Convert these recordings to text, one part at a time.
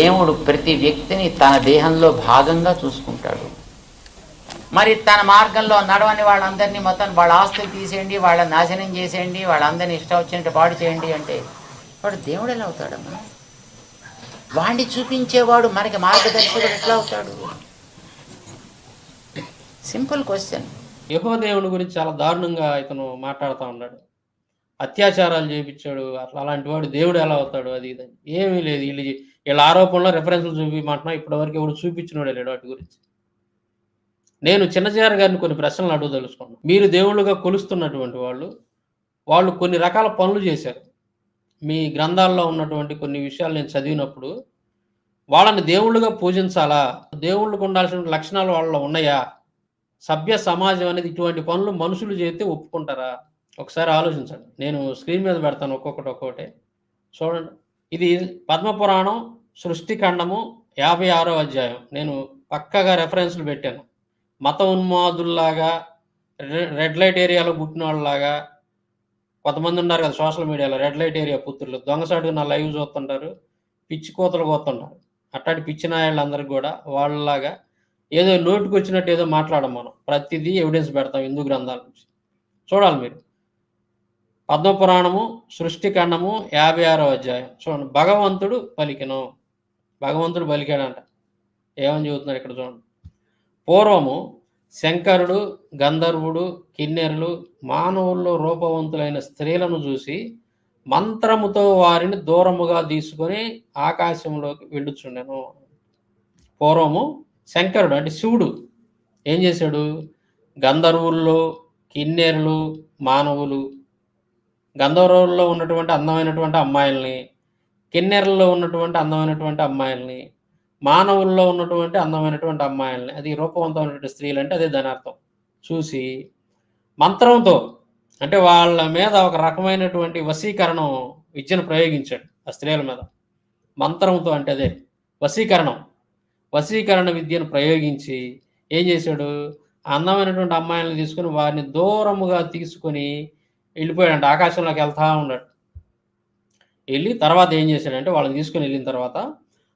దేవుడు ప్రతి వ్యక్తిని తన దేహంలో భాగంగా చూసుకుంటాడు. మరి తన మార్గంలో నడవని వాళ్ళందరినీ మొత్తం వాళ్ళ ఆస్తులు తీసేయండి వాళ్ళ నాశనం చేసేయండి వాళ్ళందరినీ ఇష్టం వచ్చినట్టు పాడు చేయండి అంటే వాడు దేవుడు ఎలా అవుతాడమ్మా వాడిని చూపించేవాడు మనకి మార్గదర్శకుడు ఎట్లా అవుతాడు? Simple question. యహో దేవుని గురించి చాలా దారుణంగా ఇతను మాట్లాడుతూ ఉన్నాడు. అత్యాచారాలు చేయించాడు అట్లా అలాంటి వాడు దేవుడు ఎలా అవుతాడు అది ఇది. ఏమీ లేదు వీళ్ళు వీళ్ళ ఆరోపణలో రెఫరెన్స్లు చూపించమంటున్నా ఇప్పటివరకు ఎవరు చూపించినోడే లేడు వాటి గురించి. నేను చిన్నచారి గారిని కొన్ని ప్రశ్నలు అడుగు తెలుసుకున్నాను మీరు దేవుళ్ళుగా కొలుస్తున్నటువంటి వాళ్ళు వాళ్ళు కొన్ని రకాల పనులు చేశారు. మీ గ్రంథాల్లో ఉన్నటువంటి కొన్ని విషయాలు నేను చదివినప్పుడు వాళ్ళని దేవుళ్ళుగా పూజించాలా? దేవుళ్ళకు ఉండాల్సిన లక్షణాలు వాళ్ళలో ఉన్నాయా? సభ్య సమాజం అనేది ఇటువంటి పనులు మనుషులు చేస్తే ఒప్పుకుంటారా? ఒకసారి ఆలోచించండి. నేను స్క్రీన్ మీద పెడతాను ఒక్కొక్కటి ఒక్కొక్కటి. చూడండి. ఇది పద్మపురాణం సృష్టి ఖండము యాభై ఆరో అధ్యాయం. నేను పక్కగా రెఫరెన్స్లు పెట్టాను. మత ఉన్మాదుల్లాగా రె- రెడ్ లైట్ ఏరియాలో పుట్టిన వాళ్ళలాగా కొంతమంది ఉన్నారు కదా సోషల్ మీడియాలో రెడ్ లైట్ ఏరియా పుత్రులు. దొంగసాటుగా నా లైవ్ చూస్తుంటారు పిచ్చి కోతలు కోతుంటారు అట్టాటి పిచ్చి నాయాళ్ళందరికీ కూడా వాళ్ళలాగా ఏదో నోటికి వచ్చినట్టు ఏదో మాట్లాడడం మనం. ప్రతిదీ ఎవిడెన్స్ పెడతాం హిందూ గ్రంథాల నుంచి. చూడాలి మీరు. పద్మపురాణము సృష్టి ఖండము యాభై ఆరో అధ్యాయం. చూడండి. భగవంతుడు పలికెను. భగవంతుడు పలికాడంట ఏమని చెబుతున్నారు ఇక్కడ చూడండి. పూర్వము శంకరుడు గంధర్వుడు కిన్నెరులు మానవుల్లో రూపవంతులైన స్త్రీలను చూసి మంత్రముతో వారిని దూరముగా తీసుకొని ఆకాశంలోకి వెళ్ళుచుండెను పూర్వము శంకరుడు అంటే శివుడు ఏం చేశాడు? గంధర్వుల్లో కిన్నెరులు మానవులు గంధర్వుల్లో ఉన్నటువంటి అందమైనటువంటి అమ్మాయిల్ని కిన్నెరల్లో ఉన్నటువంటి అందమైనటువంటి అమ్మాయిల్ని మానవుల్లో ఉన్నటువంటి అందమైనటువంటి అమ్మాయిల్ని అది రూపవంతమైనటువంటి స్త్రీలు అంటే అదే దాని అర్థం చూసి మంత్రంతో అంటే వాళ్ళ మీద ఒక రకమైనటువంటి వశీకరణం విద్యను ప్రయోగించాడు ఆ స్త్రీల మీద. మంత్రంతో అంటే అదే వశీకరణం. వశీకరణ విద్యను ప్రయోగించి ఏం చేశాడు? అందమైనటువంటి అమ్మాయిలను తీసుకుని వారిని దూరముగా తీసుకొని వెళ్ళిపోయాడంట. ఆకాశంలోకి వెళ్తా ఉన్నాడు. వెళ్ళి తర్వాత ఏం చేశాడంటే వాళ్ళని తీసుకుని వెళ్ళిన తర్వాత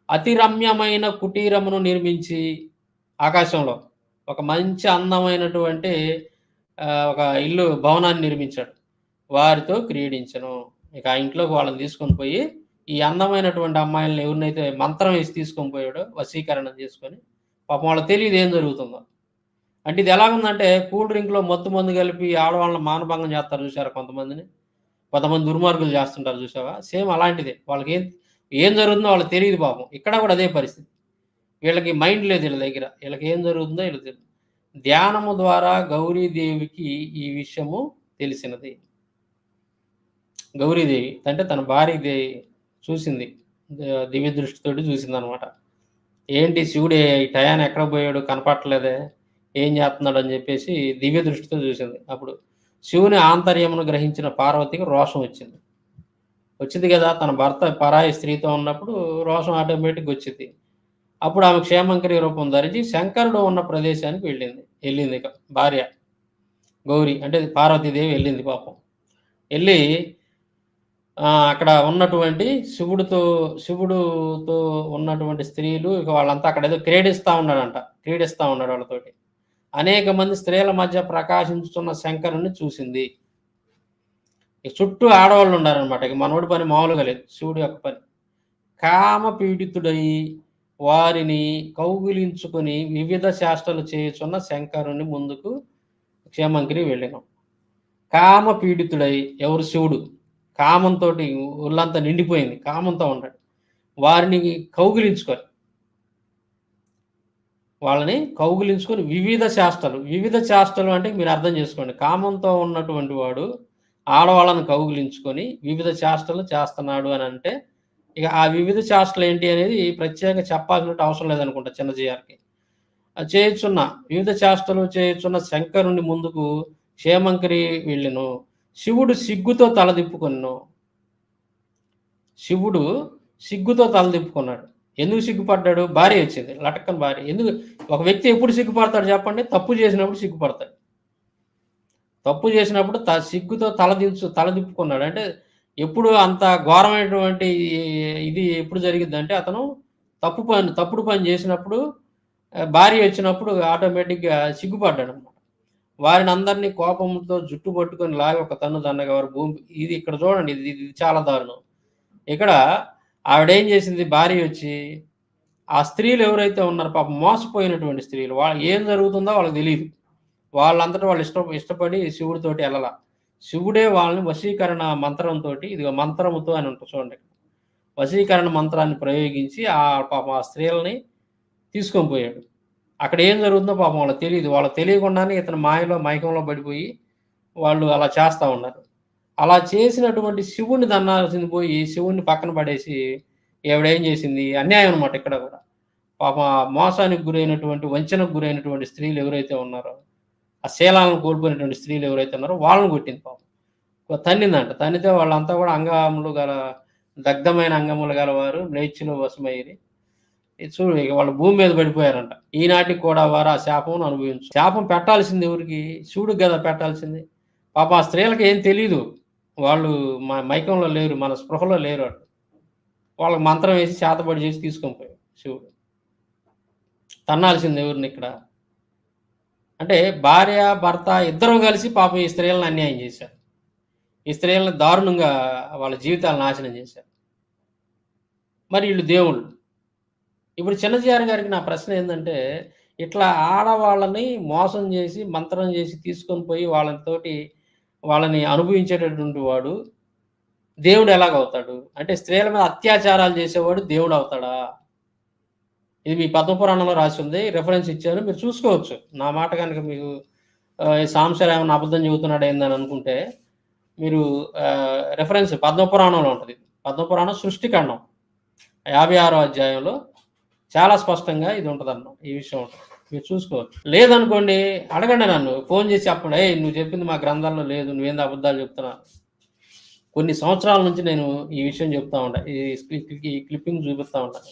అతి రమ్యమైన కుటీరమును నిర్మించి ఆకాశంలో ఒక మంచి అందమైనటువంటి ఒక ఇల్లు భవనాన్ని నిర్మించాడు. వారితో క్రీడించను. ఇక ఆ ఇంట్లోకి వాళ్ళని తీసుకొని పోయి ఈ అందమైనటువంటి అమ్మాయిలను ఎవరినైతే మంత్రం వేసి తీసుకొని పోయాడో వశీకరణం చేసుకొని పాపం వాళ్ళకి తెలియదు ఏం జరుగుతుందో. అంటే ఇది ఎలాగుందంటే కూల్ డ్రింక్లో మత్తు మందు కలిపి ఆడవాళ్ళని మానభంగం చేస్తారు చూసారు కొంతమందిని? కొంతమంది దుర్మార్గులు చేస్తుంటారు చూసావా? సేమ్ అలాంటిదే. వాళ్ళకి ఏం ఏం జరుగుతుందో వాళ్ళకి తెలియదు పాపం. ఇక్కడ కూడా అదే పరిస్థితి. వీళ్ళకి మైండ్ లేదు వీళ్ళ దగ్గర. వీళ్ళకి ఏం జరుగుతుందో వీళ్ళకి తెలియదు ధ్యానము ద్వారా గౌరీదేవికి ఈ విషయము తెలిసినది. గౌరీదేవి అంటే తన భార్య చూసింది. దివ్య దృష్టితోటి చూసింది అనమాట ఏంటి శివుడు ఈ టయాన్ని ఎక్కడ పోయాడు? కనపట్టలేదే ఏం చేస్తున్నాడు? అని చెప్పేసి దివ్య దృష్టితో చూసింది. అప్పుడు శివుని ఆంతర్యమును గ్రహించిన పార్వతికి రోషం వచ్చింది. వచ్చింది కదా తన భర్త పరాయి స్త్రీతో ఉన్నప్పుడు రోషం ఆటోమేటిక్ వచ్చింది. అప్పుడు ఆమె క్షేమంకరి రూపం ధరించి శంకరుడు ఉన్న ప్రదేశానికి వెళ్ళింది. వెళ్ళింది ఇక భార్య గౌరి అంటే పార్వతీదేవి వెళ్ళింది పాపం. వెళ్ళి అక్కడ ఉన్నటువంటి శివుడితో శివుడుతో ఉన్నటువంటి స్త్రీలు ఇక వాళ్ళంతా అక్కడ ఏదో క్రీడిస్తూ ఉన్నాడంట. క్రీడిస్తూ ఉన్నాడు వాళ్ళతోటి. అనేక మంది స్త్రీల మధ్య ప్రకాశించుతున్న శంకరుని చూసింది. చుట్టూ ఆడవాళ్ళు ఉన్నారనమాట ఇక మనోడి పని మామూలుగా లేదు. శివుడి యొక్క పని. కామ పీడితుడై వారిని కౌగిలించుకొని వివిధ శాస్త్రాలు చేయుచున్న శంకరుని ముందుకు క్షేమంకిరి వెళ్ళినాం. కామ పీడితుడై ఎవరు? శివుడు. కామంతో ఒళ్ళంతా నిండిపోయింది. కామంతో ఉంటాడు వారిని కౌగిలించుకొని వాళ్ళని కౌగులించుకొని వివిధ శాస్త్రాలు వివిధ చేష్టలు అంటే మీరు అర్థం చేసుకోండి. కామంతో ఉన్నటువంటి వాడు ఆడవాళ్ళని కౌగులించుకొని వివిధ శాస్త్రాలు చేస్తున్నాడు అని అంటే ఇక ఆ వివిధ చేష్టలు ఏంటి అనేది ప్రత్యేక చెప్పాల్సిన అవసరం లేదనుకుంటా చిన్నజీఆర్కి చేయుచున్న వివిధ శాస్త్రాలు చేయుచున్న శంకరుని ముందుకు క్షేమంకరి వెళ్ళిను. శివుడు సిగ్గుతో తలదిప్పుకొను శివుడు సిగ్గుతో తలదిప్పుకున్నాడు ఎందుకు సిగ్గుపడ్డాడు? భార్య వచ్చింది లటక్కన భార్య. ఎందుకు? ఒక వ్యక్తి ఎప్పుడు సిగ్గుపడతాడు చెప్పండి? తప్పు చేసినప్పుడు సిగ్గుపడతాడు. తప్పు చేసినప్పుడు త సిగ్గుతో తలదించు తలదిప్పుకున్నాడు అంటే ఎప్పుడు అంత ఘోరమైనటువంటి ఇది ఎప్పుడు జరిగిందంటే అంటే అతను తప్పు పని తప్పుడు పని చేసినప్పుడు భార్య వచ్చినప్పుడు ఆటోమేటిక్గా సిగ్గుపడ్డాడు అనమాట వారిని అందరినీ కోపంతో జుట్టు పట్టుకొని లాగి ఒక తన్ను తన్నగా వారు భూమి ఇది ఇక్కడ చూడండి ఇది ఇది చాలా దారుణం. ఇక్కడ ఆవిడ ఏం చేసింది? భార్య వచ్చి ఆ స్త్రీలు ఎవరైతే ఉన్నారో పాప మోసపోయినటువంటి స్త్రీలు వాళ్ళు ఏం జరుగుతుందో వాళ్ళకి తెలియదు వాళ్ళంతటా వాళ్ళు ఇష్ట ఇష్టపడి శివుడితోటి వెళ్ళాల శివుడే వాళ్ళని వశీకరణ మంత్రంతో ఇది మంత్రముతో అని ఉంటుంది చూడండి వశీకరణ మంత్రాన్ని ప్రయోగించి ఆ పాపం ఆ స్త్రీలని తీసుకొని పోయాడు. అక్కడ ఏం జరుగుతుందో పాపం వాళ్ళకి తెలియదు వాళ్ళకి తెలియకుండానే ఇతను మాయలో మైకంలో పడిపోయి వాళ్ళు అలా చేస్తూ ఉన్నారు. అలా చేసినటువంటి శివుణ్ణి దన్నాల్సింది పోయి శివుణ్ణి పక్కన పడేసి ఎవడేం చేసింది? అన్యాయం అనమాట ఇక్కడ కూడా. పాప మోసానికి గురైనటువంటి వంచనకు గురైనటువంటి స్త్రీలు ఎవరైతే ఉన్నారో ఆ శీలాలను కోల్పోయినటువంటి స్త్రీలు ఎవరైతే ఉన్నారో వాళ్ళని కొట్టింది పాపం. తన్నిందంట. తన్నితే వాళ్ళంతా కూడా అంగములు గల దగ్ధమైన అంగములు గలవారు మ్లేచ్చులు వశమయ్యి చూడు ఇక వాళ్ళు భూమి మీద పడిపోయారంట. ఈనాటికి కూడా వారు ఆ శాపం అనుభవించు శాపం పెట్టాల్సింది ఎవరికి? శివుడికి కదా పెట్టాల్సింది. పాప ఆ స్త్రీలకు ఏం తెలియదు వాళ్ళు మా మైకంలో లేరు మన స్పృహలో లేరు వాళ్ళు వాళ్ళకి మంత్రం వేసి చేతబడి చేసి తీసుకొని పోయాడు శివుడు. తన్నాల్సింది ఎవరిని ఇక్కడ? అంటే భార్య భర్త ఇద్దరూ కలిసి పాపం ఈ స్త్రీలను అన్యాయం చేశారు. ఈ స్త్రీలను దారుణంగా వాళ్ళ జీవితాలను నాశనం చేశారు. మరి వీళ్ళు దేవుళ్ళు. ఇప్పుడు చిన్నజీఆర్ గారికి నా ప్రశ్న ఏంటంటే ఇట్లా ఆడవాళ్ళని మోసం చేసి మంత్రం చేసి తీసుకొని పోయి వాళ్ళతోటి వాళ్ళని అనుభవించేటటువంటి వాడు దేవుడు ఎలాగవుతాడు అంటే స్త్రీల మీద అత్యాచారాలు చేసేవాడు దేవుడు అవుతాడా? ఇది మీ పద్మపురాణంలో రాసి ఉంది రెఫరెన్స్ ఇచ్చారు మీరు చూసుకోవచ్చు. నా మాట కనుక మీకు ఆ, సాంశర్ ఏమైనా అబద్ధం చెబుతున్నాడు ఏందని అనుకుంటే మీరు రెఫరెన్స్ పద్మపురాణంలో ఉంటుంది. పద్మపురాణం సృష్టికాండం యాభై ఆరో అధ్యాయంలో చాలా స్పష్టంగా ఇది ఉంటుంది అన్నమాట ఈ విషయం ఉంటుంది. మీరు చూసుకో. లేదనుకోండి అడగండి నన్ను. ఫోన్ చేసి చెప్పండి. అయ్యి నువ్వు చెప్పింది మా గ్రంథాల్లో లేదు నువ్వేంది అబద్ధాలు చెప్తున్నా? కొన్ని సంవత్సరాల నుంచి నేను ఈ విషయం చెప్తా ఉంటా. ఈ క్లిప్పింగ్ చూపిస్తా ఉంటాను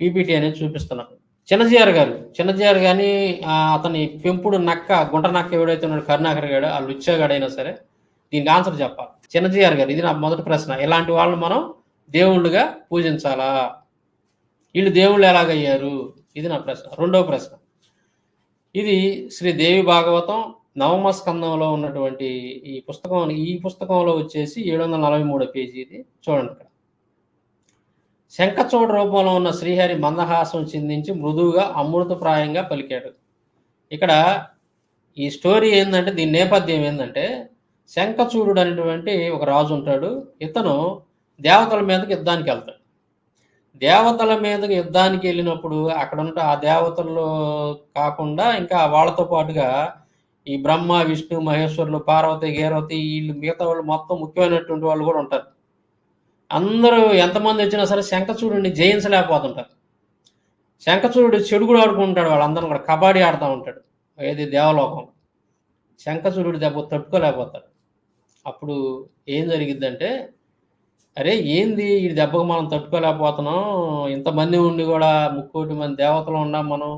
పీపీటీ అనేది చూపిస్తున్నాను చిన్నజీఆర్ గారు చిన్నజీఆర్ కానీ అతని పెంపుడు నక్క గుంట నక్క ఎవడైతే ఉన్నాడు కరుణాకర్ గాడు ఆ లుచ్చాగాడైనా సరే దీనికి ఆన్సర్ చెప్పాలి. చిన్నజీఆర్ గారు ఇది నా మొదటి ప్రశ్న. ఇలాంటి వాళ్ళని మనం దేవుళ్ళుగా పూజించాలా? వీళ్ళు దేవుళ్ళు ఎలాగయ్యారు? ఇది నా ప్రశ్న. రెండవ ప్రశ్న. ఇది శ్రీ దేవి భాగవతం నవమ స్కందంలో ఉన్నటువంటి ఈ పుస్తకం ఈ పుస్తకంలో వచ్చేసి ఏడు వందల నలభై మూడో పేజీ ఇది. చూడండి ఇక్కడ. శంఖచూడ రూపంలో ఉన్న శ్రీహరి మందహాసం చిందించి మృదువుగా అమృతప్రాయంగా పలికాడు. ఇక్కడ ఈ స్టోరీ ఏంటంటే దీని నేపథ్యం ఏంటంటే శంఖచూడు అనేటువంటి ఒక రాజు ఉంటాడు. ఇతను దేవతల మీదకి యుద్ధానికి వెళ్తాడు. దేవతల మీదకి యుద్ధానికి వెళ్ళినప్పుడు అక్కడ ఉన్న ఆ దేవతల్లో కాకుండా ఇంకా వాళ్ళతో పాటుగా ఈ బ్రహ్మ విష్ణు మహేశ్వరులు పార్వతి గేరవతి వీళ్ళు మిగతా వాళ్ళు మొత్తం ముఖ్యమైనటువంటి వాళ్ళు కూడా ఉంటారు. అందరూ ఎంతమంది వచ్చినా సరే శంఖచూడుని జయించలేకపోతుంటారు. శంఖచూడు చెడు కూడా ఆడుకుంటాడు వాళ్ళందరూ కూడా కబడ్డీ ఆడుతూ ఉంటాడు ఏది దేవలోకం. శంఖచూడు దెబ్బ తట్టుకోలేకపోతాడు. అప్పుడు ఏం జరిగిద్దంటే అరే ఏంది? ఈ దెబ్బకు మనం తట్టుకోలేకపోతున్నాం. ఇంతమంది ఉండి కూడా ముక్కోటి మంది దేవతలు ఉన్నాం మనం.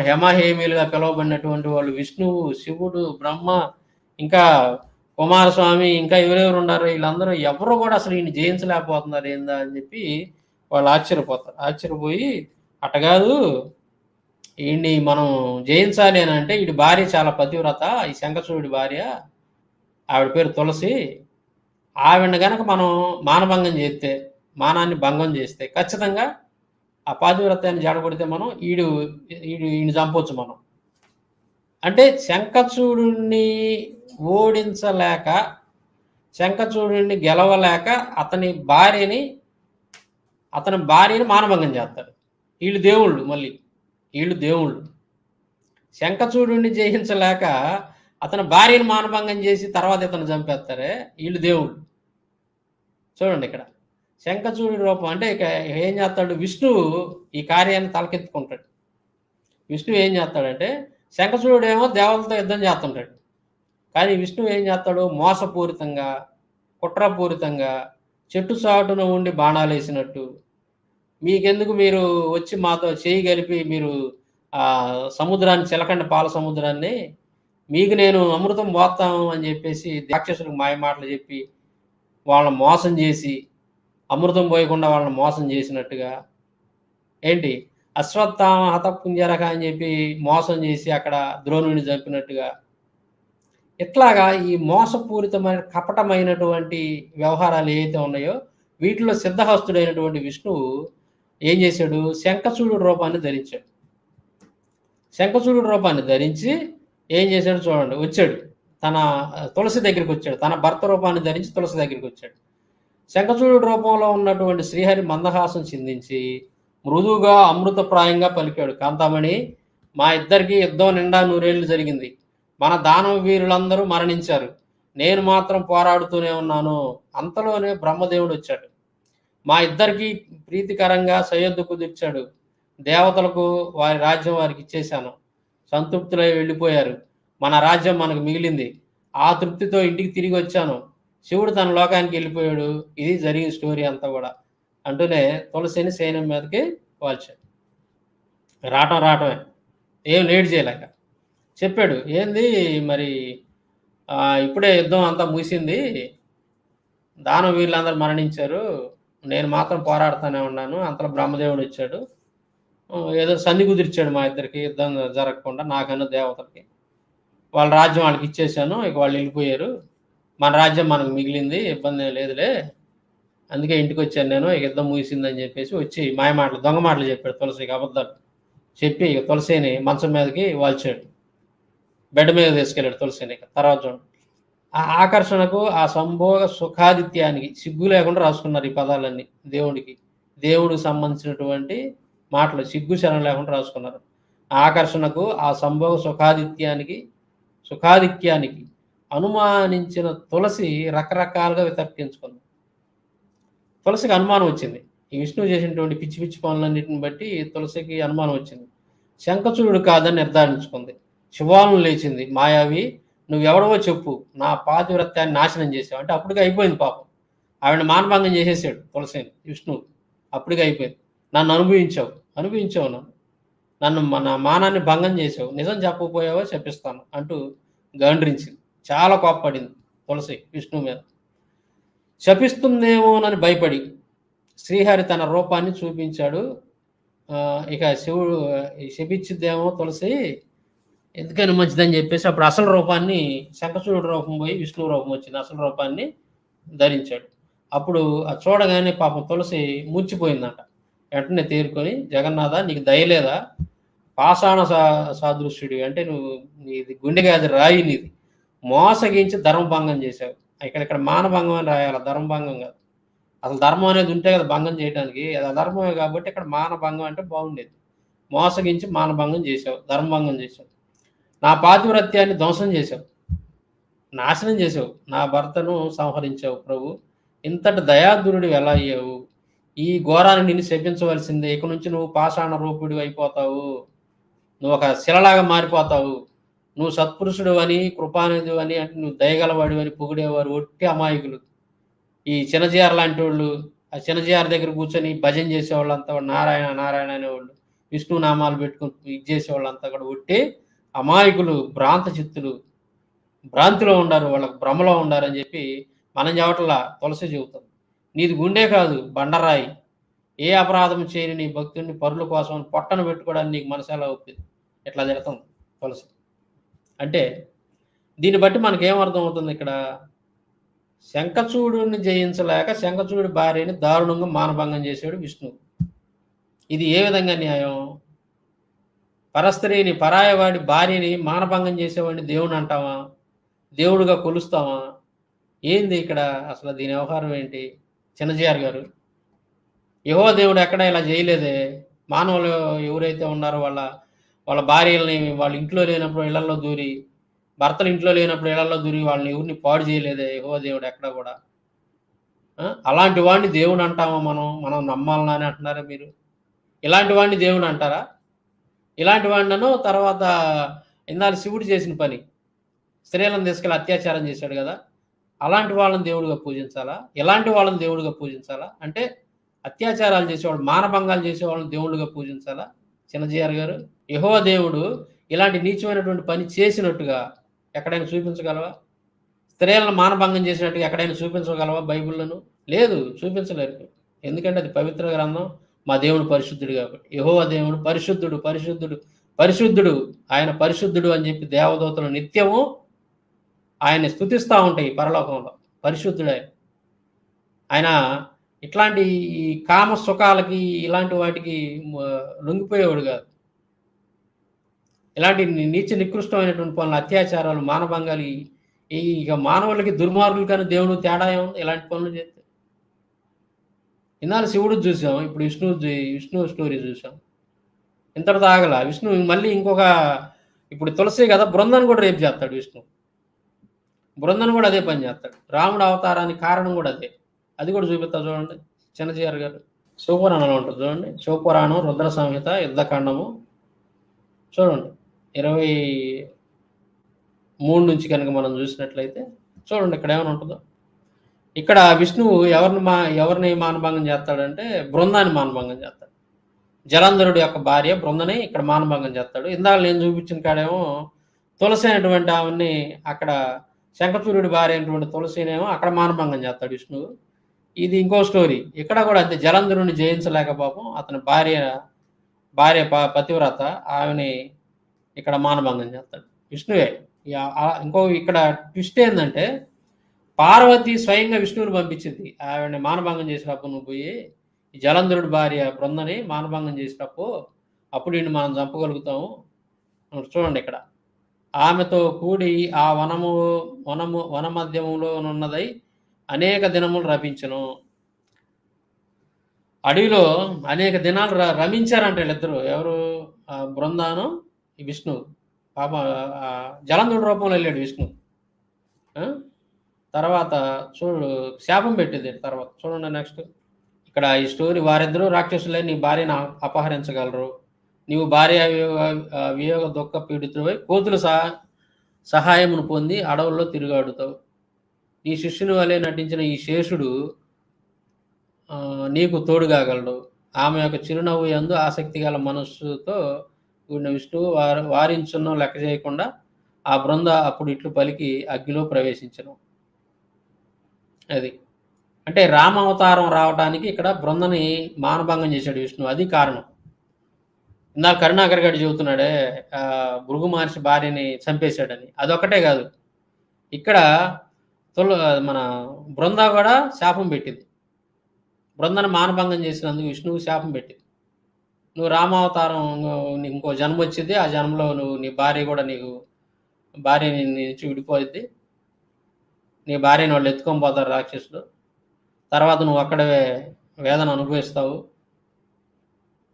హేమహేమీలుగా పిలువబడినటువంటి వాళ్ళు విష్ణువు శివుడు బ్రహ్మ ఇంకా కుమారస్వామి ఇంకా ఎవరెవరు ఉన్నారు వీళ్ళందరూ ఎవరు కూడా అసలు ఈయన జయించలేకపోతున్నారు ఏందా అని చెప్పి వాళ్ళు ఆశ్చర్యపోతారు. ఆశ్చర్యపోయి అట్ట కాదు. ఈయన్ని మనం జయించాలి అని అంటే వీడి భార్య చాలా పతివ్రత. ఈ శంకరచూడి భార్య. ఆవిడ పేరు తులసి. ఆవిడ గనక మనం మానభంగం చేస్తే మానాన్ని భంగం చేస్తే ఖచ్చితంగా ఆ పాతివ్రతాన్ని జాడగొడితే మనం ఈడు ఈడు ఈయన చంపొచ్చు మనం. అంటే శంఖచూడుణ్ణి ఓడించలేక శంఖచూడుణ్ణి గెలవలేక అతని భార్యని అతని భార్యని మానభంగం చేస్తాడు. వీళ్ళు దేవుళ్ళు మళ్ళీ వీళ్ళు దేవుళ్ళు. శంఖచూడుణ్ణి జయించలేక అతని భార్యను మానభంగం చేసి తర్వాత ఇతను చంపేస్తారే? వీళ్ళు దేవుళ్ళు. చూడండి ఇక్కడ. శంఖచూడి రూపం అంటే ఇక ఏం చేస్తాడు? విష్ణువు ఈ కార్యాన్ని తలకెత్తుకుంటాడు. విష్ణువు ఏం చేస్తాడంటే శంఖచూడు ఏమో దేవతలతో యుద్ధం చేస్తుంటాడు. కానీ విష్ణువు ఏం చేస్తాడు? మోసపూరితంగా కుట్రపూరితంగా చెట్టు చాటున ఉండి బాణాలు వేసినట్టు. మీకెందుకు మీరు వచ్చి మాతో చేయి కలిపి మీరు సముద్రాన్ని చిలకండి పాల సముద్రాన్ని మీకు నేను అమృతం పోతాను అని చెప్పేసి రాక్షసులకు మాయ మాటలు చెప్పి వాళ్ళని మోసం చేసి అమృతం పోయకుండా వాళ్ళని మోసం చేసినట్టుగా ఏంటి? అశ్వత్థామ హతపుంజరక అని చెప్పి మోసం చేసి అక్కడ ద్రోణుని చంపినట్టుగా ఇట్లాగా ఈ మోసపూరితమైన కపటమైనటువంటి వ్యవహారాలు ఏవైతే ఉన్నాయో వీటిలో సిద్ధహస్తుడైనటువంటి విష్ణువు ఏం చేశాడు? శంఖచూడు రూపాన్ని ధరించాడు. శంఖచూడు రూపాన్ని ధరించి ఏం చేశాడు చూడండి వచ్చాడు. తన తులసి దగ్గరికి వచ్చాడు. తన భర్త రూపాన్ని ధరించి తులసి దగ్గరికి వచ్చాడు. శంఖచూడు రూపంలో ఉన్నటువంటి శ్రీహరి మందహాసం చిందించి మృదువుగా అమృతప్రాయంగా పలికాడు. కాంతామణి మా ఇద్దరికి యుద్ధం నిండా నూరేళ్ళు జరిగింది. మన దానవ వీరులందరూ మరణించారు. నేను మాత్రం పోరాడుతూనే ఉన్నాను. అంతలోనే బ్రహ్మదేవుడు వచ్చాడు. మా ఇద్దరికి ప్రీతికరంగా సయ్యద్దు కుదిర్చాడు దేవతలకు వారి రాజ్యం వారికి ఇచ్చేశాను. సంతృప్తులై వెళ్ళిపోయారు. మన రాజ్యం మనకు మిగిలింది. ఆ తృప్తితో ఇంటికి తిరిగి వచ్చాను. శివుడు తన లోకానికి వెళ్ళిపోయాడు. ఇది జరిగిన స్టోరీ అంతా కూడా. అంటూనే తులసిని సైన్యం మీదకి వాల్చాడు. రావటం రావటమే. ఏం లేట్ చేయలేక. చెప్పాడు ఏంది మరి ఇప్పుడే యుద్ధం అంతా ముగిసింది. దానం వీళ్ళందరూ మరణించారు. నేను మాత్రం పోరాడుతూనే ఉన్నాను. అంతలో బ్రహ్మదేవుడు వచ్చాడు. ఏదో సంధి కుదిర్చాడు మా ఇద్దరికి యుద్ధం జరగకుండా నాకన్నా దేవతలకి. వాళ్ళ రాజ్యం వాళ్ళకి ఇచ్చేసాను ఇక వాళ్ళు వెళ్ళిపోయారు. మన రాజ్యం మనకు మిగిలింది ఇబ్బంది లేదులే. అందుకే ఇంటికి వచ్చాను నేను ఇక యుద్ధం ముగిసిందని చెప్పేసి వచ్చి మాయ మాటలు దొంగ మాటలు చెప్పాడు తులసికి అబద్ధాలు చెప్పి ఇక తులసిని మంచం మీదకి వాల్చాడు. బెడ్ మీద తీసుకెళ్ళాడు తులసిని ఇక తర్వాత చూడండి ఆ ఆకర్షణకు ఆ సంభోగ సుఖాదిత్యానికి సిగ్గు లేకుండా రాసుకున్నారు ఈ పదాలన్నీ దేవుడికి. దేవుడికి సంబంధించినటువంటి మాటలు సిగ్గు శరం లేకుండా రాసుకున్నారు. ఆ ఆకర్షణకు ఆ సంభోగ సుఖాదిత్యానికి సుఖాధిక్యానికి అనుమానించిన తులసి రకరకాలుగా వితర్కించుకుంది. తులసికి అనుమానం వచ్చింది. ఈ విష్ణువు చేసినటువంటి పిచ్చి పిచ్చి పనులన్నింటిని బట్టి తులసికి అనుమానం వచ్చింది. శంఖచూడు కాదని నిర్ధారించుకుంది. శివాలను లేచింది. మాయావి నువ్వెవడవో చెప్పు. నా పాతివ్రత్యాన్ని నాశనం చేసావు అంటే అప్పటికే అయిపోయింది పాపం. ఆవిడ మానభంగం చేసేసాడు తులసిని విష్ణువు అప్పటికే అయిపోయింది. నన్ను అనుభవించావు. అనుభవించావు నన్ను మన మానాన్ని భంగం చేసావు. నిజం చెప్పకపోయావో చెప్పిస్తాను అంటూ గండ్రించింది. చాలా కోప్పడింది తులసి విష్ణువు మీద. శపిస్తుందేమోనని భయపడి శ్రీహరి తన రూపాన్ని చూపించాడు. ఇక శివుడు శపించిద్దేమో తులసి. ఎందుకని మంచిదని చెప్పేసి అప్పుడు అసలు రూపాన్ని శంఖచూడు రూపం పోయి విష్ణువు రూపం వచ్చింది. అసలు రూపాన్ని ధరించాడు. అప్పుడు అది చూడగానే పాపం తులసి మూర్చిపోయిందంట. వెంటనే తేరుకొని జగన్నాథ నీకు దయలేదా పాషాణ సా సాదృశ్యుడి అంటే నువ్వు నీది గుండెగా అది రాయి నీది. మోసగించి ధర్మభంగం చేశావు. ఇక్కడ ఇక్కడ మానభంగం అని రాయాలి. ధర్మభంగం కాదు. అసలు ధర్మం అనేది ఉంటే కదా భంగం చేయడానికి అది అధర్మమే కాబట్టి ఇక్కడ మానభంగం అంటే బాగుండేది. మోసగించి మానభంగం చేశావు. ధర్మభంగం చేశావు. నా పాతివ్రత్యాన్ని ధ్వంసం చేశావు. నాశనం చేసావు నా భర్తను సంహరించావు ప్రభు. ఇంతటి దయాదురుడు ఎలా అయ్యావు? ఈ ఘోరాన్ని నిన్ను శపించవలసిందే. ఇక నుంచి నువ్వు పాషాణ రూపుడు అయిపోతావు. నువ్వు ఒక శిలలాగా మారిపోతావు. నువ్వు సత్పురుషుడు అని కృపానిధి అని అంటే నువ్వు దయగలవాడు అని పొగిడేవారు ఒట్టి అమాయకులు. ఈ చిన్నజీఆర్ లాంటి వాళ్ళు ఆ చిన్నజీఆర్ దగ్గర కూర్చొని భజన చేసేవాళ్ళు అంతా కూడా నారాయణ నారాయణ అనేవాళ్ళు. విష్ణు నామాలు పెట్టుకుని ఇది చేసేవాళ్ళు అంతా కూడా ఒట్టి అమాయకులు భ్రాంత చిత్తులు. భ్రాంతిలో ఉండారు వాళ్ళకు భ్రమలో ఉండారని చెప్పి మనం చెప్పట్లా తులసి చెబుతుంది. నీది గుండె కాదు బండరాయి. ఏ అపరాధం చేయని నీ భక్తుడిని పరుల కోసం పొట్టను పెట్టుకోవడానికి నీకు మనసు ఎలా ఒప్పింది? ఇట్లా తిడతాం? తులసి. అంటే దీన్ని బట్టి మనకేం అర్థమవుతుంది అవుతుంది ఇక్కడ? శంఖచూడుని జయించలేక శంఖచూడి భార్యని దారుణంగా మానభంగం చేశాడు విష్ణువు ఇది ఏ విధంగా న్యాయం? పరస్త్రీని పరాయవాడి భార్యని మానభంగం చేసేవాడిని దేవుని అంటావా? దేవుడుగా కొలుస్తావా? ఏంది ఇక్కడ అసలు దీని వ్యవహారం ఏంటి? చిన్నజీఆర్ గారు యహో దేవుడు ఎక్కడ ఇలా చేయలేదే? మానవులు ఎవరైతే ఉన్నారో వాళ్ళ వాళ్ళ భార్యల్ని వాళ్ళ ఇంట్లో లేనప్పుడు ఇళ్ళలో దూరి భర్తలు ఇంట్లో లేనప్పుడు ఇళ్ళలో దూరి వాళ్ళని ఎవరిని పాడు చేయలేదే? యహో దేవుడు ఎక్కడ కూడా? అలాంటి వాడిని దేవుడు అంటామా మనం? మనం నమ్మాలని? అని అంటున్నారా మీరు. ఇలాంటి వాడిని దేవుడు అంటారా? ఇలాంటి వాడినను తర్వాత ఇందాక శివుడు చేసిన పని స్త్రీలను తీసుకెళ్ళి అత్యాచారం చేశాడు కదా? అలాంటి వాళ్ళని దేవుడిగా పూజించాలా? ఇలాంటి వాళ్ళని దేవుడిగా పూజించాలా? అంటే అత్యాచారాలు చేసేవాళ్ళు మానభంగాలు చేసేవాళ్ళని దేవుడిగా పూజించాలా? చిన్నజీఆర్ గారు యహో దేవుడు ఇలాంటి నీచమైనటువంటి పని చేసినట్టుగా ఎక్కడైనా చూపించగలవా? స్త్రీలను మానభంగం చేసినట్టుగా ఎక్కడైనా చూపించగలవా బైబిల్లను? లేదు చూపించలేరు ఎందుకంటే అది పవిత్ర గ్రంథం మా దేవుడు పరిశుద్ధుడు కాబట్టి. యహోవ దేవుడు పరిశుద్ధుడు పరిశుద్ధుడు పరిశుద్ధుడు. ఆయన పరిశుద్ధుడు అని చెప్పి దేవదూతలు నిత్యము ఆయన స్థుతిస్తూ ఉంటాయి పరలోకంలో. పరిశుద్ధుడే. ఆయన ఇట్లాంటి ఈ కామ సుఖాలకి ఇలాంటి వాటికి లొంగిపోయేవాడు కాదు. ఇలాంటి నీచ నికృష్టమైనటువంటి పనులు అత్యాచారాలు మానభంగాలు ఈ- ఈ ఇక మానవులకి దుర్మార్గులు కానీ దేవుడు తేడా ఏముంది? ఇలాంటి పనులు చేస్తే. ఇన్నాళ్ళు శివుడు చూసాం ఇప్పుడు విష్ణు విష్ణు స్టోరీ చూసాం. ఇంతటితో ఆగల. విష్ణు మళ్ళీ ఇంకొక ఇప్పుడు తులసి కదా బృందాన్ని కూడా రేపు చేస్తాడు విష్ణు. బృందను కూడా అదే పని చేస్తాడు. రాముడు అవతారానికి కారణం కూడా అదే. అది కూడా చూపిస్తా చూడండి. చిన్నజీఆర్ గారు. శివపురాణంలో ఉంటుంది చూడండి. శివపురాణం రుద్ర సంహిత యుద్ధకాండము చూడండి. ఇరవై మూడు నుంచి కనుక మనం చూసినట్లయితే చూడండి ఇక్కడ ఏమైనా ఉంటుందో. ఇక్కడ విష్ణువు ఎవరిని మా ఎవరిని మానభంగం చేస్తాడంటే బృందాన్ని మానభంగం చేస్తాడు. జలంధరుడు యొక్క భార్య బృందని ఇక్కడ మానభంగం చేస్తాడు. ఇందాక నేను చూపించిన కాడేమో తులసి అయినటువంటి ఆమెని అక్కడ శంఖచూర్యుడి భార్య అయినటువంటి తులసినేమో అక్కడ మానభంగం చేస్తాడు విష్ణువు. ఇది ఇంకో స్టోరీ. ఇక్కడ కూడా అంతే జలంధరుని జయించలేక పాపం అతని భార్య భార్య ప- పతివ్రత ఆమెని ఇక్కడ మానభంగం చేస్తాడు. విష్ణువే. ఇంకో ఇక్కడ ట్విస్ట్ ఏంటంటే పార్వతి స్వయంగా విష్ణువుని పంపించింది. ఆవిడని మానభంగం చేసినప్పుడు నువ్వు పోయి జలంధరుడి భార్య బృందని మానభంగం చేసినప్పుడు అప్పుడు మనం చంపగలుగుతాము. చూడండి ఇక్కడ. ఆమెతో కూడి ఆ వనము వనము వన ఉన్నదై అనేక దినములు రపించను అడవిలో అనేక దినాలు ర రమించారంట వీళ్ళిద్దరు. ఎవరు? బృందానం బృందాను ఈ విష్ణు. పాప ఆ జలంధుడి రూపంలో వెళ్ళాడు విష్ణు. తర్వాత చూడు శాపం పెట్టింది తర్వాత. చూడండి నెక్స్ట్. ఇక్కడ ఈ స్టోరీ వారిద్దరూ రాక్షసులే నీ భార్యను అపహరించగలరు. నీవు భార్య వియోగ దుఃఖ పీడితుడివై కోతుల సహా సహాయమును పొంది అడవుల్లో తిరుగాడుతావు. నీ శిష్యుని వలె నటించిన ఈ శేషుడు నీకు తోడుగాగలడు ఆమె యొక్క చిరునవ్వు యందు ఆసక్తి గల మనస్సుతో కూడిన విష్ణువు వారి వారించున్న లెక్క చేయకుండా ఆ బృంద అప్పుడు ఇట్లు పలికి అగ్గిలో ప్రవేశించను. అది. అంటే రామ అవతారం రావడానికి ఇక్కడ బృందని మానభంగం చేశాడు విష్ణు అది కారణం. ఇందాక కరుణాకర్ గారు చెబుతున్నాడే భృగు మహర్షి భార్యని చంపేశాడని. అదొక్కటే కాదు. ఇక్కడ తొల మన బృంద కూడా శాపం పెట్టింది. బృందను మానభంగం చేసినందుకు విష్ణువు శాపం పెట్టింది. నువ్వు రామావతారం ఇంకో జన్మ వచ్చింది ఆ జన్మలో నువ్వు నీ భార్య కూడా నీకు భార్యని నీ నుంచి విడిపోయింది నీ భార్యని వాళ్ళు ఎత్తుకొని పోతారు రాక్షసులు. తర్వాత నువ్వు అక్కడే వేదన అనుభవిస్తావు.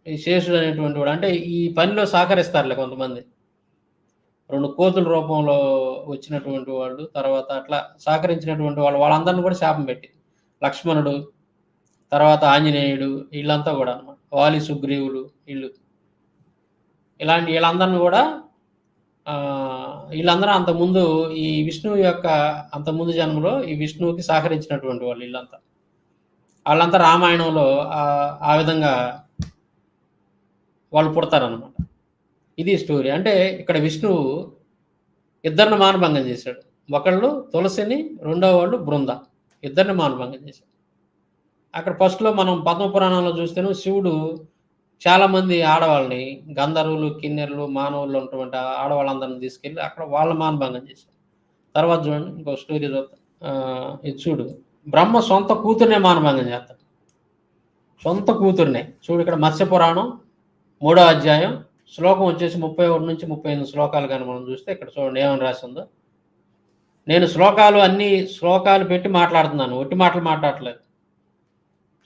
ఈ శేషుడు అనేటువంటి వాడు అంటే ఈ పనిలో సహకరిస్తారులే కొంతమంది. రెండు కోతుల రూపంలో వచ్చినటువంటి వాళ్ళు తర్వాత అట్లా సహకరించినటువంటి వాళ్ళు వాళ్ళందరిని కూడా శాపం పెట్టి. లక్ష్మణుడు తర్వాత ఆంజనేయుడు వీళ్ళంతా కూడా అనమాట వాలి సుగ్రీవులు వీళ్ళు. ఇలాంటి వీళ్ళందరిని కూడా వీళ్ళందరూ వీళ్ళందరూ అంతకుముందు ఈ విష్ణువు యొక్క అంతకుముందు జన్మలో ఈ విష్ణువుకి సహకరించినటువంటి వాళ్ళు వీళ్ళంతా. వాళ్ళంతా రామాయణంలో ఆ విధంగా వాళ్ళు పుడతారనమాట ఇది స్టోరీ అంటే ఇక్కడ విష్ణువు ఇద్దరిని మానభంగం చేశాడు. ఒకళ్ళు తులసిని రెండో వాళ్ళు బృంద. ఇద్దరిని మానభంగం చేశాడు. అక్కడ ఫస్ట్లో మనం పద్మ పురాణంలో చూస్తేనే శివుడు చాలామంది ఆడవాళ్ళని గంధర్వులు కిన్నెర్లు మానవులు ఉన్నటువంటి ఆడవాళ్ళందరిని తీసుకెళ్ళి అక్కడ వాళ్ళ మానభంగం చేశాడు. తర్వాత చూడండి ఇంకో స్టోరీ ఇది చూడు. బ్రహ్మ సొంత కూతుర్నే మానభంగం చేస్తాడు. సొంత కూతుర్నే. చూడు ఇక్కడ మత్స్య పురాణం మూడో అధ్యాయం శ్లోకం వచ్చేసి ముప్పై ఒకటి నుంచి ముప్పై ఎనిమిది శ్లోకాలు కానీ మనం చూస్తే ఇక్కడ చూడండి ఏమని రాసిందో? నేను శ్లోకాలు అన్ని శ్లోకాలు పెట్టి మాట్లాడుతున్నాను ఒట్టి మాటలు మాట్లాడట్లేదు.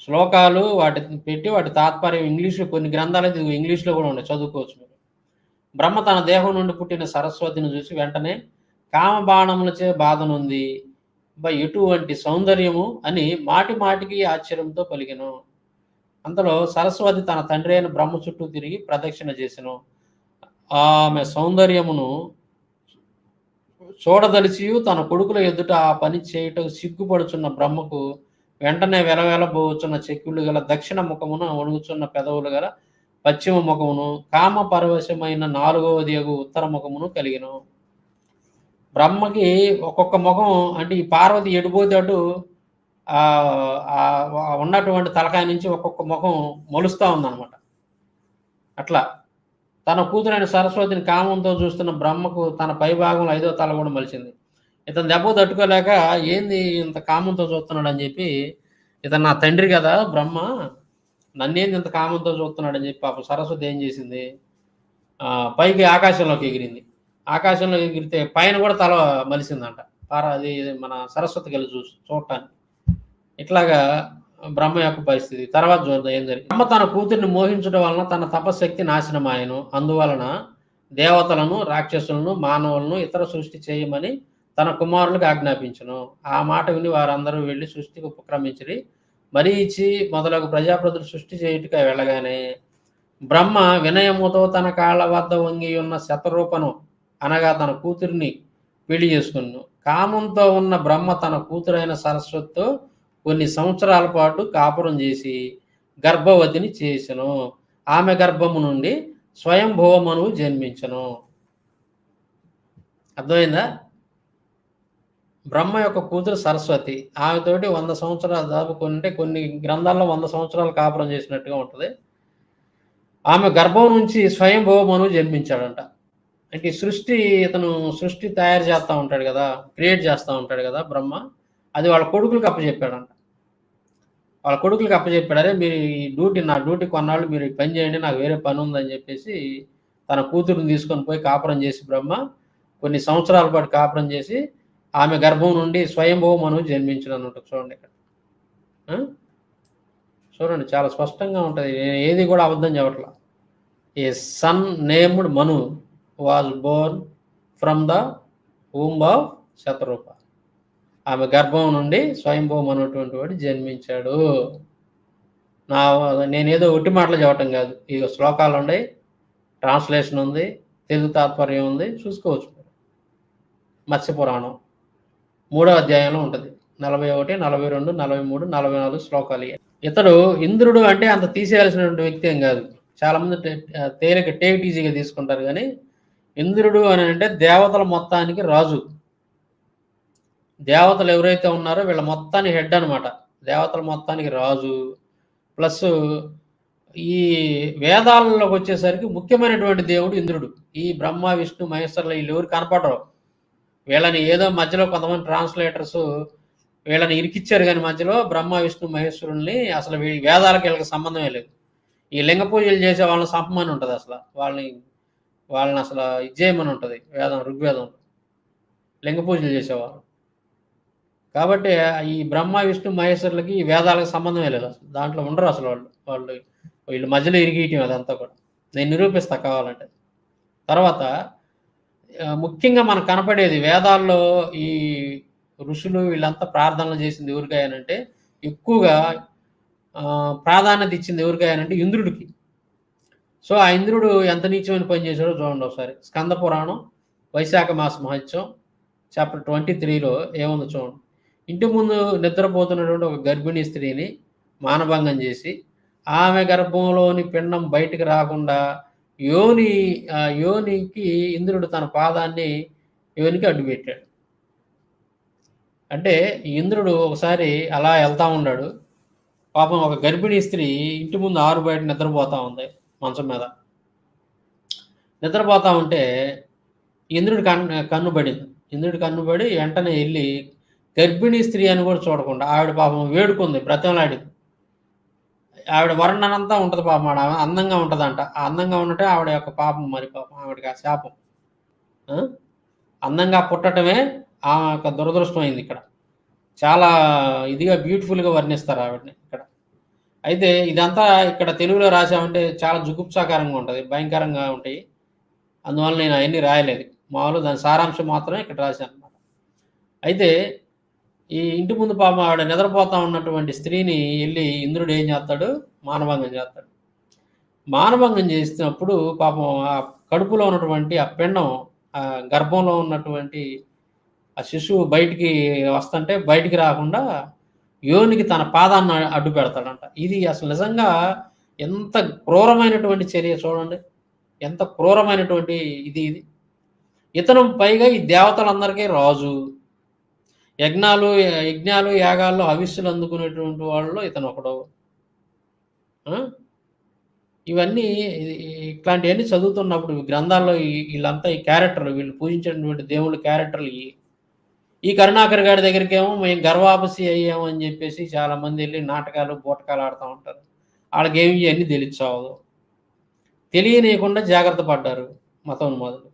శ్లోకాలు వాటి పెట్టి వాటి తాత్పర్యం ఇంగ్లీష్లో కొన్ని గ్రంథాలు అయితే ఇంగ్లీష్లో కూడా ఉన్నాయి చదువుకోవచ్చు మీరు. బ్రహ్మ తన దేహం నుండి పుట్టిన సరస్వతిని చూసి వెంటనే కామబాణములచే బాధనుంది ఎటువంటి సౌందర్యము అని మాటి మాటికి ఆశ్చర్యంతో పలికిను. అందులో సరస్వతి తన తండ్రి అయిన బ్రహ్మ చుట్టూ తిరిగి ప్రదక్షిణ చేసెను. ఆమె సౌందర్యమును చూడదలిచి తన కొడుకుల ఎదుట ఆ పని చేయటం సిగ్గుపడుచున్న బ్రహ్మకు వెంటనే వెలవెలబోచున్న చెక్కులు గల దక్షిణ ముఖమును వణుగుచున్న పెదవులు గల పశ్చిమ ముఖమును కామ పరవశమైన నాలుగవది అగు ఉత్తర ముఖమును కలిగిన. బ్రహ్మకి ఒక్కొక్క ముఖం అంటే ఈ పార్వతి ఎడిపోతే అటు ఉన్నటువంటి తలకాయ నుంచి ఒక్కొక్క ముఖం మొలుస్తూ ఉందన్నమాట. అట్లా. తన కూతురైన సరస్వతిని కామంతో చూస్తున్న బ్రహ్మకు తన పై భాగంలో ఐదో తల కూడా మలిచింది. ఇతను దెబ్బ తట్టుకోలేక ఏంది ఇంత కామంతో చూస్తున్నాడు అని చెప్పి ఇతను నా తండ్రి కదా బ్రహ్మ నన్నేంది ఇంత కామంతో చూస్తున్నాడు అని చెప్పి పాప సరస్వతి ఏం చేసింది? పైకి ఆకాశంలోకి ఎగిరింది. ఆకాశంలో ఎగిరితే పైన కూడా తల మలిసిందంట. పార అది మన సరస్వతి కలిసి చూ చూడటానికి. ఇట్లాగా బ్రహ్మ యొక్క పరిస్థితి. తర్వాత చూద్దాం ఏం జరిగింది. బ్రహ్మ తన కూతుర్ని మోహించడం వలన తన తపశక్తి నాశనమాయను. అందువలన దేవతలను రాక్షసులను మానవులను ఇతర సృష్టి చేయమని తన కుమారులకు ఆజ్ఞాపించను. ఆ మాట విని వారందరూ వెళ్ళి సృష్టికి ఉపక్రమించి మరీచి మొదలగు ప్రజాప్రతులు సృష్టి చేయుటగా వెళ్ళగానే బ్రహ్మ వినయముతో తన కాళ్ళ వద్ద వంగి ఉన్న శతరూపను అనగా తన కూతురిని పెళ్ళి చేసుకున్నాను కామంతో ఉన్న బ్రహ్మ తన కూతురైన సరస్వతితో కొన్ని సంవత్సరాల పాటు కాపురం చేసి గర్భవతిని చేసెను. ఆమె గర్భము నుండి స్వయంభవమను జన్మించను. అర్థమైందా? బ్రహ్మ యొక్క కూతురు సరస్వతి ఆమెతోటి వంద సంవత్సరాలు దాపుకుంటే కొన్ని గ్రంథాల్లో వంద సంవత్సరాలు కాపురం చేసినట్టుగా ఉంటుంది. ఆమె గర్భం నుంచి స్వయంభవమను జన్మించాడంట. అంటే ఈ సృష్టి ఇతను సృష్టి తయారు చేస్తూ ఉంటాడు కదా క్రియేట్ చేస్తూ ఉంటాడు కదా బ్రహ్మ అది వాళ్ళ కొడుకులకు అప్పచెప్పాడంట. వాళ్ళ కొడుకులకు అప్పచెప్పాడు అరే మీరు ఈ డ్యూటీ నా డ్యూటీ కొన్నాళ్ళు మీరు పని చేయండి నాకు వేరే పని ఉందని చెప్పేసి తన కూతురుని తీసుకొని పోయి కాపురం చేసి బ్రహ్మ కొన్ని సంవత్సరాల పాటు కాపురం చేసి ఆమె గర్భం నుండి స్వయంభవమను జన్మించడం అన్నట్టు చూడండి ఇక్కడ. చూడండి చాలా స్పష్టంగా ఉంటుంది. నేను ఏది కూడా అబద్ధం చెప్పట్లా. A son named Manu was born from the womb of Shatarupa. ఆమె గర్భం నుండి స్వయంభవం అనేటువంటి వాడు జన్మించాడు. నా నేనేదో ఒట్టి మాటలు చెప్పటం కాదు. ఈ శ్లోకాలు ఉన్నాయి ట్రాన్స్లేషన్ ఉంది తెలుగు తాత్పర్యం ఉంది చూసుకోవచ్చు మత్స్య పురాణం మూడో అధ్యాయంలో ఉంటుంది. నలభై ఒకటి నలభై రెండు నలభై మూడు నలభై నాలుగు శ్లోకాలు. ఇతడు ఇంద్రుడు అంటే అంత తీసేయాల్సినటువంటి వ్యక్తి ఏం కాదు. చాలామంది తేలిక టేక్ ఈజీగా తీసుకుంటారు కానీ ఇంద్రుడు అని అంటే దేవతల మొత్తానికి రాజు. దేవతలు ఎవరైతే ఉన్నారో వీళ్ళ మొత్తానికి హెడ్ అనమాట దేవతల మొత్తానికి రాజు. ప్లస్ ఈ వేదాలలోకి వచ్చేసరికి ముఖ్యమైనటువంటి దేవుడు ఇంద్రుడు. ఈ బ్రహ్మ విష్ణు మహేశ్వరులు వీళ్ళు ఎవరు కనపడరు. వీళ్ళని ఏదో మధ్యలో కొంతమంది ట్రాన్స్లేటర్స్ వీళ్ళని ఇరికిచ్చారు కానీ మధ్యలో బ్రహ్మ విష్ణు మహేశ్వరుల్ని అసలు వీ- వేదాలకు వీళ్ళకి సంబంధమే లేదు. ఈ లింగ పూజలు చేసే వాళ్ళని సంపమని ఉంటుంది అసలు. వాళ్ళని వాళ్ళని అసలు ఇచ్చేయమని ఉంటుంది. వేదం ఋగ్వేదం లింగ పూజలు చేసేవాళ్ళు. కాబట్టి ఈ బ్రహ్మ విష్ణు మహేశ్వరులకి ఈ వేదాలకు సంబంధమే లేదు. అసలు దాంట్లో ఉండరు అసలు వాళ్ళు. వాళ్ళు వీళ్ళు మధ్యలో ఇరిగేయటం అదంతా కూడా. నేను నిరూపిస్తా కావాలంటే. తర్వాత ముఖ్యంగా మనకు కనపడేది వేదాల్లో ఈ ఋషులు వీళ్ళంతా ప్రార్థనలు చేసింది ఎవరికాయనంటే ఎక్కువగా ప్రాధాన్యత ఇచ్చింది ఎవరికాయనంటే ఇంద్రుడికి. సో ఆ ఇంద్రుడు ఎంత నీచమైన పని చేశాడో చూడండి ఒకసారి. స్కంద పురాణం వైశాఖ మాస మహత్యం చాప్టర్ ట్వంటీ త్రీలో ఏముందో చూడండి. ఇంటి ముందు నిద్రపోతున్నటువంటి ఒక గర్భిణీ స్త్రీని మానభంగం చేసి ఆమె గర్భంలోని పిండం బయటికి రాకుండా యోని యోనికి ఇంద్రుడు తన పాదాన్ని యోనికి అడ్డుపెట్టాడు అంటే ఇంద్రుడు ఒకసారి అలా వెళ్తూ ఉన్నాడు. పాపం ఒక గర్భిణీ స్త్రీ ఇంటి ముందు ఆరు బయట నిద్రపోతూ ఉంది మంచం మీద. నిద్రపోతూ ఉంటే ఇంద్రుడి కన్ను కన్ను పడింది. ఇంద్రుడి కన్ను పడి వెంటనే వెళ్ళి గర్భిణీ స్త్రీ అని కూడా చూడకుండా ఆవిడ పాపం వేడుకుంది బ్రతంలాడి ఆవిడ వర్ణనంతా ఉంటుంది పాపం ఆడ అందంగా ఉంటుందంట. ఆ అందంగా ఉండటం ఆవిడ యొక్క పాపం మరి పాపం ఆవిడకి ఆ శాపం. అందంగా పుట్టటమే ఆమె యొక్క దురదృష్టం అయింది ఇక్కడ. చాలా ఇదిగా బ్యూటిఫుల్గా వర్ణిస్తారు ఆవిడని ఇక్కడ. అయితే ఇదంతా ఇక్కడ తెలుగులో రాసామంటే చాలా జుగుప్సాకారంగా ఉంటుంది భయంకరంగా ఉంటాయి. అందువల్ల నేను అవన్నీ రాయలేదు. మామూలు దాని సారాంశం మాత్రమే ఇక్కడ రాశాను అనమాట అయితే ఈ ఇంటి ముందు పాపం ఆవిడ నిద్రపోతా ఉన్నటువంటి స్త్రీని వెళ్ళి ఇంద్రుడు ఏం చేస్తాడు? మానభంగం చేస్తాడు. మానభంగం చేసినప్పుడు పాపం ఆ కడుపులో ఉన్నటువంటి ఆ పిండం ఆ గర్భంలో ఉన్నటువంటి ఆ శిశువు బయటికి వస్తుంటే బయటికి రాకుండా యోనికి తన పాదాన్ని అడ్డు పెడతాడంట. ఇది అసలు నిజంగా ఎంత క్రూరమైనటువంటి చర్య చూడండి. ఎంత క్రూరమైనటువంటి ఇది ఇది. ఇతను పైగా ఈ దేవతలందరికీ రాజు. యజ్ఞాలు యజ్ఞాలు యాగాల్లో హవిస్సులు అందుకునేటువంటి వాళ్ళు ఇతను ఒకడు. ఇవన్నీ ఇట్లాంటివన్నీ చదువుతున్నప్పుడు గ్రంథాల్లో వీళ్ళంతా ఈ క్యారెక్టర్లు వీళ్ళు పూజించినటువంటి దేవుళ్ళ క్యారెక్టర్లు ఈ ఈ కరుణాకర్ గారి దగ్గరికి ఏమో మేము గర్వాపసి అయ్యాము అని చెప్పేసి చాలా మంది వెళ్ళి నాటకాలు బూటకాలు ఆడుతూ ఉంటారు. వాళ్ళకి ఏమి ఇవన్నీ తెలియచావదు తెలియనియకుండా జాగ్రత్త పడ్డారు మతం మొదలు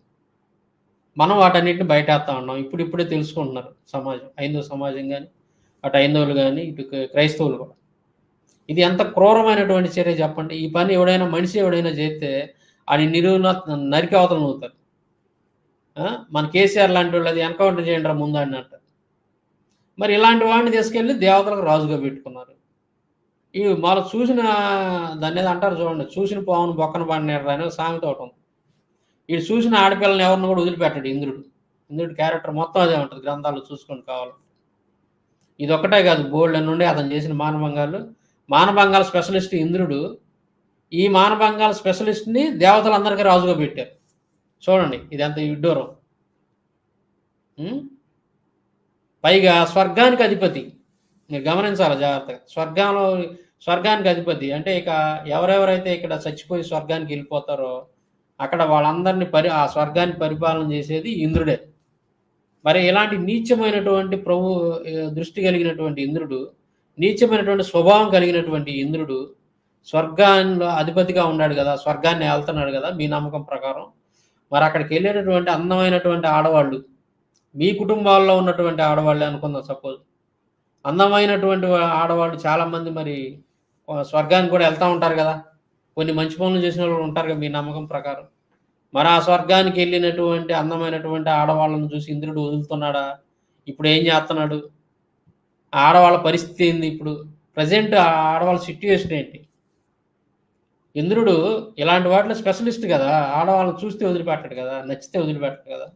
మనం వాటన్నిటిని బయటేస్తా ఉన్నాం. ఇప్పుడు ఇప్పుడే తెలుసుకుంటున్నారు సమాజం ఐందో సమాజం కానీ అటు హైందవులు కానీ ఇటు క్రైస్తవులు కూడా. ఇది ఎంత క్రూరమైనటువంటి చర్య చెప్పండి. ఈ పని ఎవడైనా మనిషి ఎవడైనా చేస్తే అది నిరువున నరికి అవతలం అవుతారు మన కేసీఆర్ లాంటి వాళ్ళు అది ఎన్కౌంటర్ చేయండి రా ముందు అంటారు. మరి ఇలాంటి వాడిని తీసుకెళ్ళి దేవతలకు రాజుగా పెట్టుకున్నారు. ఈ వాళ్ళు చూసిన దాన్ని ఏదో అంటారు చూడండి. చూసిన పావును బొక్కన పడినారు అనే ఒక సామెత ఒకటి ఉంది. వీడు చూసిన ఆడపిల్లని ఎవరిని కూడా వదిలిపెట్టాడు ఇంద్రుడు. ఇంద్రుడి క్యారెక్టర్ మొత్తం అదే ఉంటుంది గ్రంథాలు చూసుకొని కావాలి. ఇది కాదు బోల్డ్ అని నుండి అతను చేసిన మానభంగాలు. మానభంగాల స్పెషలిస్ట్ ఇంద్రుడు. ఈ మానభంగాల స్పెషలిస్ట్ని దేవతలందరికీ రాజుగా పెట్టారు. చూడండి ఇది ఎంత విడ్డూరం. పైగా స్వర్గానికి అధిపతి. మీరు గమనించాలి జాగ్రత్తగా. స్వర్గంలో స్వర్గానికి అధిపతి. అంటే ఇక ఎవరెవరైతే ఇక్కడ చచ్చిపోయి స్వర్గానికి వెళ్ళిపోతారో అక్కడ వాళ్ళందరినీ పరి ఆ స్వర్గాన్ని పరిపాలన చేసేది ఇంద్రుడే. మరి ఇలాంటి నీచమైనటువంటి ప్రభు దృష్టి కలిగినటువంటి ఇంద్రుడు నీచమైనటువంటి స్వభావం కలిగినటువంటి ఇంద్రుడు స్వర్గాల్లో అధిపతిగా ఉన్నాడు కదా స్వర్గాన్ని వెళ్తున్నాడు కదా మీ నమ్మకం ప్రకారం. మరి అక్కడికి వెళ్ళేటటువంటి అందమైనటువంటి ఆడవాళ్ళు మీ కుటుంబాల్లో ఉన్నటువంటి ఆడవాళ్ళే అనుకుందాం సపోజ్. అందమైనటువంటి ఆడవాళ్ళు చాలామంది మరి స్వర్గానికి కూడా వెళ్తూ ఉంటారు కదా. కొన్ని మంచి పనులు చేసిన వాళ్ళు ఉంటారు కదా మీ నమ్మకం ప్రకారం. మరి ఆ స్వర్గానికి వెళ్ళినటువంటి అందమైనటువంటి ఆడవాళ్ళను చూసి ఇంద్రుడు వదులుతున్నాడా? ఇప్పుడు ఏం చేస్తున్నాడు? ఆడవాళ్ళ పరిస్థితి ఏంది ఇప్పుడు? ప్రజెంట్ ఆ ఆడవాళ్ళ సిట్యుయేషన్ ఏంటి? ఇంద్రుడు ఇలాంటి వాటిలో స్పెషలిస్ట్ కదా. ఆడవాళ్ళని చూస్తే వదిలిపెట్టాడు కదా. నచ్చితే వదిలిపెట్టాడు కదా.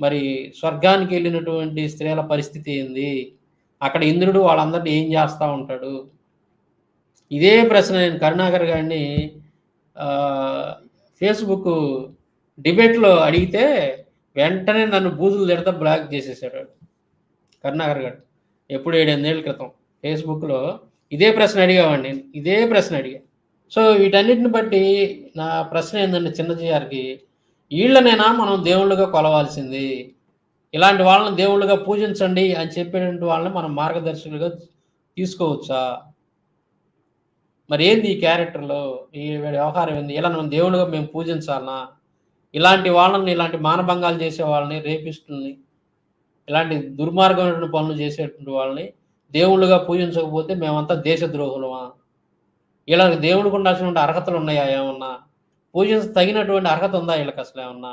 మరి స్వర్గానికి వెళ్ళినటువంటి స్త్రీల పరిస్థితి ఏంది? అక్కడ ఇంద్రుడు వాళ్ళందరినీ ఏం చేస్తూ ఉంటాడు? ఇదే ప్రశ్న నేను కరుణాకర్ గారిని ఫేస్బుక్ డిబేట్లో అడిగితే వెంటనే నన్ను బూజులు తిడతా బ్లాక్ చేసేసాడు కరుణాకర్ గారు. ఎప్పుడు ఏడెనిమిదేళ్ళ క్రితం. ఫేస్బుక్లో ఇదే ప్రశ్న అడిగావాడిని నేను. ఇదే ప్రశ్న అడిగా. సో వీటన్నిటిని బట్టి నా ప్రశ్న ఏంటంటే చిన్నజీఆర్కి వీళ్ళనైనా మనం దేవుళ్ళుగా కొలవాల్సింది? ఇలాంటి వాళ్ళని దేవుళ్ళుగా పూజించండి అని చెప్పేటువంటి వాళ్ళని మనం మార్గదర్శకులుగా తీసుకోవచ్చా? మరి ఏంది ఈ క్యారెక్టర్లో? ఈ వ్యవహారం ఏంది? ఇలా మనం దేవుడిగా మేము పూజించాలనా ఇలాంటి వాళ్ళని ఇలాంటి మానభంగాలు చేసే వాళ్ళని రేపిస్తుంది. ఇలాంటి దుర్మార్గమైన పనులు చేసేటువంటి వాళ్ళని దేవుళ్ళుగా పూజించకపోతే మేమంతా దేశద్రోహులమా? ఇలా దేవుడికి ఉండాల్సినటువంటి అర్హతలు ఉన్నాయా ఏమన్నా? పూజించ తగినటువంటి అర్హత ఉందా వీళ్ళకి అసలు ఏమన్నా?